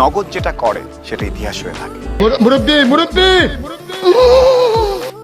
নগদ যেটা করে সেটা ইতিহাস হয়ে থাকে। মুরব্বী মুরব্বী!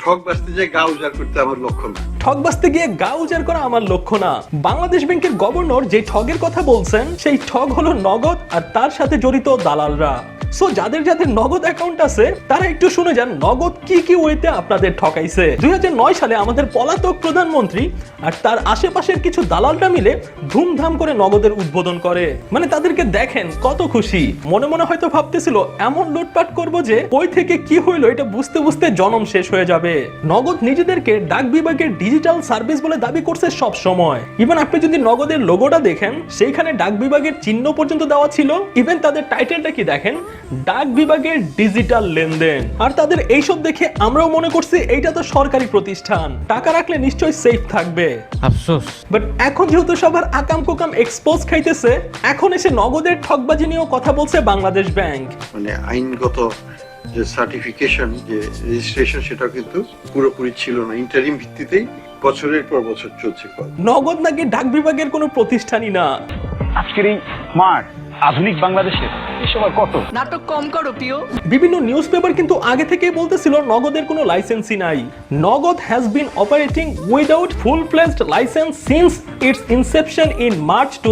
ঠক বাঁচতে যে গা উজাড় করতে আমার লক্ষ্য না। ঠগ বাঁচতে গিয়ে গা উজাড় করা আমার লক্ষ্য না। বাংলাদেশ ব্যাংকের গভর্নর যে ঠগের কথা বলছেন সেই ঠগ হলো নগদ আর তার সাথে জড়িত দালালরা। সো যাদের যাদের নগদ অ্যাকাউন্ট আছে, তারা একটু শুনে যান নগদ কি কি ওয়েতে আপনাদের ঠকাইছে। দুই সালে আমাদের পলাতক প্রধানমন্ত্রী আর তার আশেপাশের কিছু দালালরা মিলে ধুমধাম করে নগদের উদ্বোধন করে। মানে তাদেরকে দেখেন, কত খুশি। মনে মনে হয়তো ভাবতেছিল, এমন লুটপাট করব যে কই থেকে কি হইল, এটা বুঝতে বুঝতে জনম শেষ হয়ে যাবে। নগদ নিজেদেরকে ডাক বিভাগের ডিজিটাল সার্ভিস বলে দাবি করছে সব সময়। ইভেন আপনি যদি নগদের লোগোটা দেখেন, সেইখানে ডাক বিভাগের চিহ্ন পর্যন্ত দেওয়া ছিল। ইভেন তাদের টাইটেলটা কি দেখেন? ডাক বিভাগের ডিজিটাল লেনদেন। আর তাদের এইসব দেখে আমরাও মনে করছি এইটা তো সরকারি প্রতিষ্ঠান। টাকা রাখলে নিশ্চয়ই সেফ থাকবে। আফসোস। বাট এখন যেহেতু সবার আকাম কোকাম এক্সপোজ খাইতেছে এখন এসে নগদের ঠকবাজি নিয়েও কথা বলছে বাংলাদেশ ব্যাংক। মানে আইনগত যে সার্টিফিকেশন যে রেজিস্ট্রেশন সেটা কিন্তু পুরোপুরি ছিল না। ইন্টারিম ভিত্তিতেই বছরের পর বছর চলছে নগদ নাকি ডাক বিভাগের কোনো প্রতিষ্ঠানই না। আজকের এই স্মার্ট আধুনিক বাংলাদেশে এই সময় কত? নাটক কম করো প্রিয়। বিভিন্ন নিউজ পেপার কিন্তু আগে থেকেই বলতেছিল নগদের কোনো লাইসেন্সই নাই। Nagad has been operating without full fledged licence since its inception in March to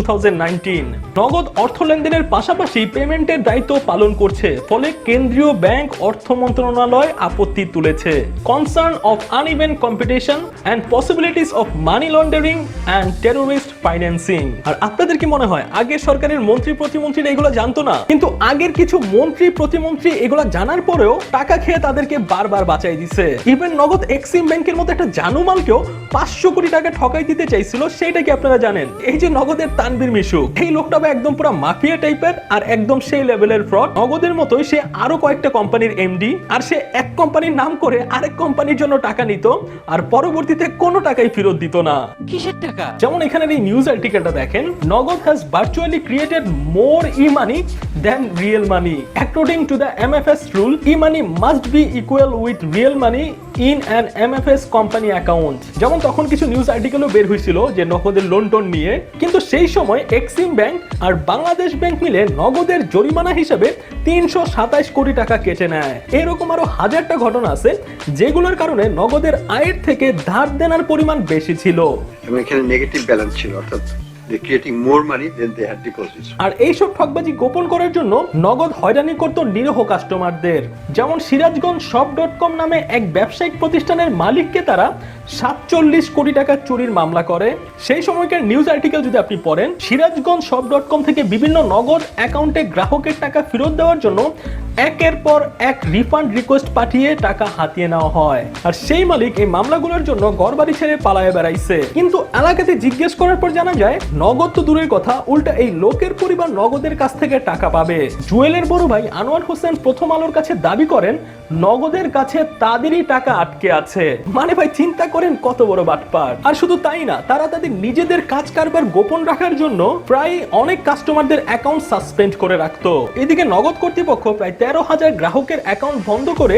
Nagad অর্থ লেনদেনের পাশাপাশি পেমেন্টের দায়িত্ব পালন করছে ফলে কেন্দ্রীয় ব্যাংক অর্থ মন্ত্রণালয় আপত্তি তুলেছে। Concern of uneven competition and possibilities of money laundering and terrorist financing আর আপনাদের কি মনে হয় আগের সরকারের মন্ত্রী প্রতিমন্ত্রীরা এগুলো জানতো না? কিন্তু আগের কিছু মন্ত্রী প্রতিমন্ত্রী এগুলো জানার পরেও টাকা খেয়ে তাদেরকে বারবার বাঁচাই দিছে। ইভেন নগদ এক্সিম ব্যাংকের মতো একটা জানুমালকেও পাঁচশো কোটি টাকা ঠকাই দিতে চাইছিল সেইটা কি আপনারা জানেন? এই যে নগদের তানবীর মিশুক এই লোকটা একদম পুরো মাফিয়া টাইপের আর একদম সেই লেভেলের ফ্রড নগদের মতোই সে আরও কয়েকটা কোম্পানির এমডি আর সে এক কোম্পানির নাম করে আরেক কোম্পানির জন্য টাকা নিত আর পরবর্তীতে কোনো টাকাই ফেরত দিত না। কিসের টাকা? যেমন এখানের এই নিউজ আর্টিকেলটা দেখেন। Nagad has virtually created more e money than real money according to the MFS rule e money must be equal with real money in an MFS company account যেমন তখন কিছু নিউজ আর্টিকেলও বের হয়েছিল যে নগদের লোন টোন নিয়ে। কিন্তু সেই সময় এক্সিম ব্যাংক আর বাংলাদেশ ব্যাংক মিলে নগদের জরিমানা হিসেবে তিনশো সাতাইশ কোটি টাকা কেটে নেয়। এরকম আরও হাজারটা ঘটনা আছে, যেগুলোর কারণে নগদের আয়ের থেকে ধার দেনার পরিমাণ বেশি ছিল। এখানে নেগেটিভ ব্যালেন্স ছিল। অর্থাৎ creating more money than they had deposits আর এইসব ঠকবাজি গোপন করার জন্য নগদ হয়রানি করত নিরহ কাস্টমারদের যেমন সিরাজগঞ্জ শপ ডট কম নামে এক ব্যবসায়িক প্রতিষ্ঠানের মালিককে তারা সাতচল্লিশ কোটি টাকা চুরির মামলা করে। সেই সময়কার নিউজ আর্টিকেল যদি আপনি পড়েন, সিরাজগঞ্জ শপ ডট কম থেকে বিভিন্ন নগদ অ্যাকাউন্টে গ্রাহকের টাকা ফেরত দেওয়ার জন্য একের পর এক রিফান্ড রিকোয়েস্ট পাঠিয়ে টাকা হাতিয়ে নেওয়া হয়। আর সেই মালিক এই মামলাগুলোর জন্য ঘরবাড়ি ছেড়ে পালায়ে বেড়াইছে। কিন্তু এলাকাতে জিজ্ঞেস করার পর জানা যায় নগদ তো দূরের কথা, উল্টা এই লোকের পরিবার নগদের কাছ থেকে টাকা পাবে। জুয়েলের বড় ভাই আনোয়ার হোসেন প্রথম আলোর কাছে দাবি করেন, নগদের কাছে তাদেরই টাকা আটকে আছে। মানে ভাই, চিন্তা করেন কত বড় বাটপার। আর শুধু তাই না, তারা তাদের নিজেদের কাজ কারবার গোপন রাখার জন্য প্রায় অনেক কাস্টমারদের অ্যাকাউন্ট সাসপেন্ড করে রাখতো। এদিকে নগদ কর্তৃপক্ষ প্রায় তেরো হাজার গ্রাহকের অ্যাকাউন্ট বন্ধ করে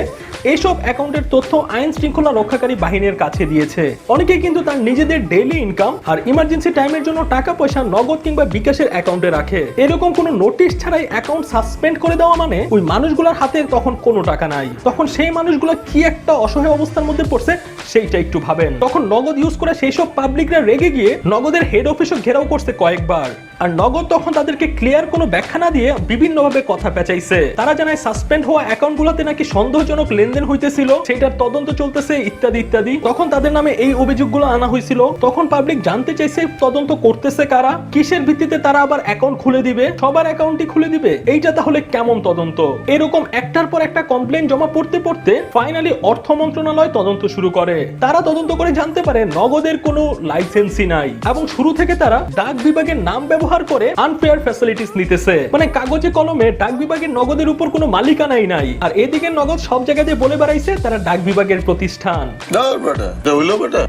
এইসব অ্যাকাউন্টের তথ্য আইন শৃঙ্খলা রক্ষাকারী বাহিনীর কাছে দিয়েছে। অনেকে কিন্তু তার নিজেদের ডেইলি ইনকাম আর ইমার্জেন্সি টাইমের জন্য টাকা পয়সা নগদ কিংবা বিকাশের অ্যাকাউন্টে রাখে। এরকম কোনো নোটিশ ছাড়াই অ্যাকাউন্ট সাসপেন্ড করে দেওয়া মানে ওই মানুষগুলোর হাতে তখন কোনো টাকা নাই। তখন সেই মানুষগুলো কি একটা অসহায় অবস্থার মধ্যে পড়ছে সেইটা একটু ভাবেন। তখন নগদ ইউজ করে সেই সব পাবলিকরা রেগে গিয়ে নগদের হেড অফিসও ঘেরাও করছে কয়েকবার। আর নগদ তখন তাদেরকে ক্লিয়ার কোনো ব্যাখ্যা না দিয়ে বিভিন্নভাবে কথা পেঁচাইছে। তারা জানায় সাসপেন্ড হওয়া অ্যাকাউন্টগুলোতে নাকি সন্দেহজনক লেনদেন হইতেছিল সেটার তদন্ত চলতেছে ইত্যাদি ইত্যাদি। তখন তাদের নামে এই অভিযোগগুলো আনা হয়েছিল তখন পাবলিক জানতে চাইছে তদন্ত করতেছে কারা? কিসের ভিত্তিতে তারা আবার অ্যাকাউন্ট খুলে দিবে? সবার অ্যাকাউন্টই খুলে দিবে? এইটা তাহলে কেমন তদন্ত? এরকম একটার পর একটা কমপ্লেন জমা পড়তে পড়তে ফাইনালি অর্থ মন্ত্রণালয় তদন্ত শুরু করে। তারা তদন্ত করে জানতে পারে নগদের কোনো লাইসেন্সই নাই এবং শুরু থেকে তারা ডাক বিভাগের নাম ব্যবহার করে আনফেয়ার ফ্যাসিলিটিস নিতেছে। মানে কাগজে কলমে ডাক বিভাগের নগদের উপর কোনো মালিকানাই নাই। আর এদিকে নগদ সব জায়গাতে বলে বেড়াইছে তারা ডাক বিভাগের প্রতিষ্ঠান।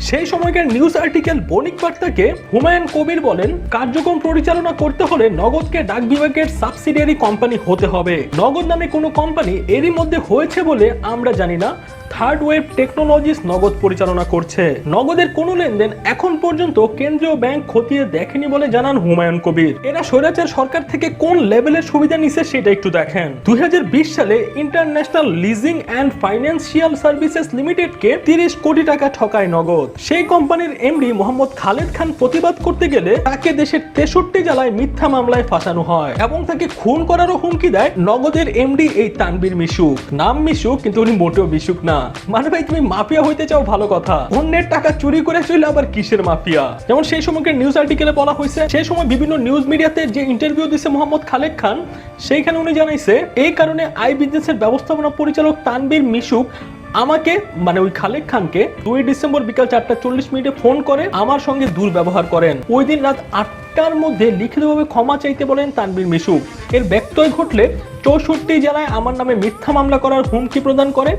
সেই সময়কার নিউজ আর্টিকেল বণিক বার্তাকে হুমায়ুন কবির বলেন কার্যক্রম পরিচালনা করতে হলে নগদকে ডাক বিভাগের সাবসিডিয়ারি কোম্পানি হতে হবে। নগদ নামে কোনো কোম্পানি এরই মধ্যে হয়েছে বলে আমরা জানি না। থার্ড ওয়েভ টেকনোলজিস নগদ পরিচালনা করছে। নগদের কোনো লেনদেন এখন পর্যন্ত কেন্দ্রীয় ব্যাংক খতিয়ে দেখেনি বলে জানান হুমায়ুন কবির। এরা স্বৈরাচার সরকার থেকে কোন লেভেলের সুবিধা নিছে সেটা একটু দেখেন। দু হাজার বিশ সালে international leasing and financial services লিমিটেডকে তিরিশ কোটি টাকা ঠকায় নগদ। সেই কোম্পানির এমডি মোহাম্মদ খালেদ খান প্রতিবাদ করতে গেলে তাকে দেশের তেষট্টি জেলায় মিথ্যা মামলায় ফাঁসানো হয় এবং তাকে খুন করারও হুমকি দেয় নগদের এমডি এই তানবীর মিশুক। নাম মিশুক, কিন্তু উনি মোটেও মিশুক না। মানে ভাই তুমি মাফিয়া হইতে চাও ভালো কথা। অন্যের টাকা চুরি করে চলে আবার কিসের মাফিয়া? যেমন সেই সময়কার নিউজ আর্টিকেলে বলা হয়েছে, সেই সময় বিভিন্ন নিউজ মিডিয়াতে যে ইন্টারভিউ দিছে মোহাম্মদ খালেক খান, সেইখানে উনি জানাইছে, এই কারণে আই বিজনেসের ব্যবস্থাপনা পরিচালক তানবীর মিশুক আমাকে মানে ওই খালেক খানকে দুই ডিসেম্বর বিকাল চারটা চল্লিশ মিনিটে ফোন করে, আমার সঙ্গে দুর্ব্যবহার করেন। ওই দিন রাত আটটার মধ্যে লিখিতভাবে ক্ষমা চাইতে বলেন তানবীর মিশুক। এর ব্যত্যয় ঘটলে চৌষট্টি জেলায় আমার নামে মিথ্যা মামলা করার হুমকি প্রদান করে,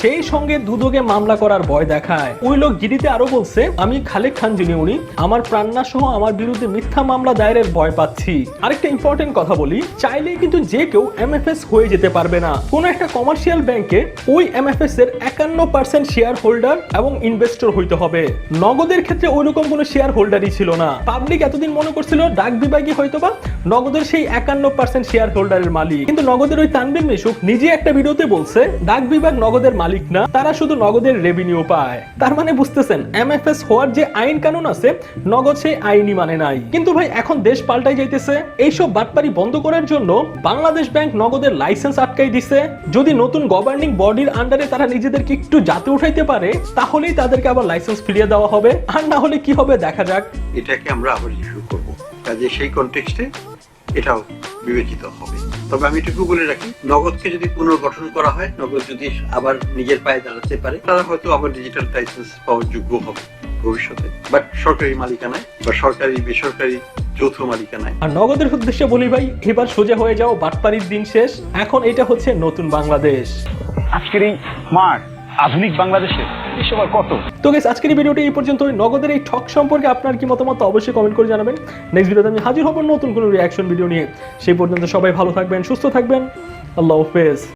সেই সঙ্গে দুদকে মামলা করার ভয় দেখায়। ওই লোক জিডিতে আরও বলছে, আমি খালেক খান যিনি উনি, আমার প্রাণনা সহ আমার বিরুদ্ধে মিথ্যা মামলা দায়েরের ভয় পাচ্ছি। আরেকটা ইম্পর্টেন্ট কথা বলি, চাইলেই কিন্তু যে কেউ এমএফএস হয়ে যেতে পারবে না। কোন একটা কমার্শিয়াল ব্যাংকে ওই এমএফএস এর একান্ন পার্সেন্ট শেয়ার হোল্ডার এবং ইনভেস্টর হইতে হবে। নগদের ক্ষেত্রে ওইরকম কোনো শেয়ার হোল্ডারই ছিল না। পাবলিক এতদিন মনে করছিল, ডাক বিভাগই হয়তোবা নগদের সেই একান্ন পার্সেন্ট শেয়ার হোল্ডারের মালিক। কিন্তু নগদের ওই তানবির মিশুক নিজে একটা ভিডিওতে বলছে, ডাক বিভাগ নগদের মালিক না, তারা শুধু নগদের রেভিনিউ পায়। তার মানে বুঝতেছেন এমএফএস হওয়ার যে আইন কানুন আছে, নগদ সেই আইনই মানে নাই। কিন্তু ভাই, এখন দেশ পাল্টাই যাইতেছে। এইসব বাটপারি বন্ধ করার জন্য বাংলাদেশ ব্যাংক নগদের লাইসেন্স আটকাই দিছে। যদি নতুন গভর্নিং বডির আন্ডারে তারা নিজেদেরকে একটু জাতে উঠাইতে পারে, তাহলেই তাদেরকে আবার লাইসেন্স ফিরিয়ে দেওয়া হবে। আর না হলে কি হবে, দেখা যাক। এটাকে আমরা আবার রিভিউ করব। কাজে সেই কনটেক্সটে এটাও বিবেচিত হবে। তবে আমি এটুকু বলে রাখি নগদকে যদি পুনর্গঠন করা হয় নগদ যদি আবার নিজের পায়ে দাঁড়াতে পারে তারা হয়তো আবার ডিজিটাল লাইসেন্স পাওয়ার যোগ্য হবে ভবিষ্যতে। বাট সরকারি মালিকানায় বা সরকারি বেসরকারি যৌথ মালিকানায়। আর নগদের উদ্দেশ্যে বলি ভাই এবার সোজা হয়ে যাও বাটপাড়ির দিন শেষ। এখন এটা হচ্ছে নতুন বাংলাদেশ। আজকের এই স্মার্ট আধুনিক বাংলাদেশে কত? তো আজকের ভিডিওটি এই পর্যন্ত নগদের এই ঠক সম্পর্কে আপনার কি মতামত অবশ্যই কমেন্ট করে জানাবেন। নেক্সট ভিডিওতে আমি হাজির হব নতুন কোনো রিয়াকশন ভিডিও নিয়ে। সেই পর্যন্ত সবাই ভালো থাকবেন, সুস্থ থাকবেন। আল্লাহ হাফেজ।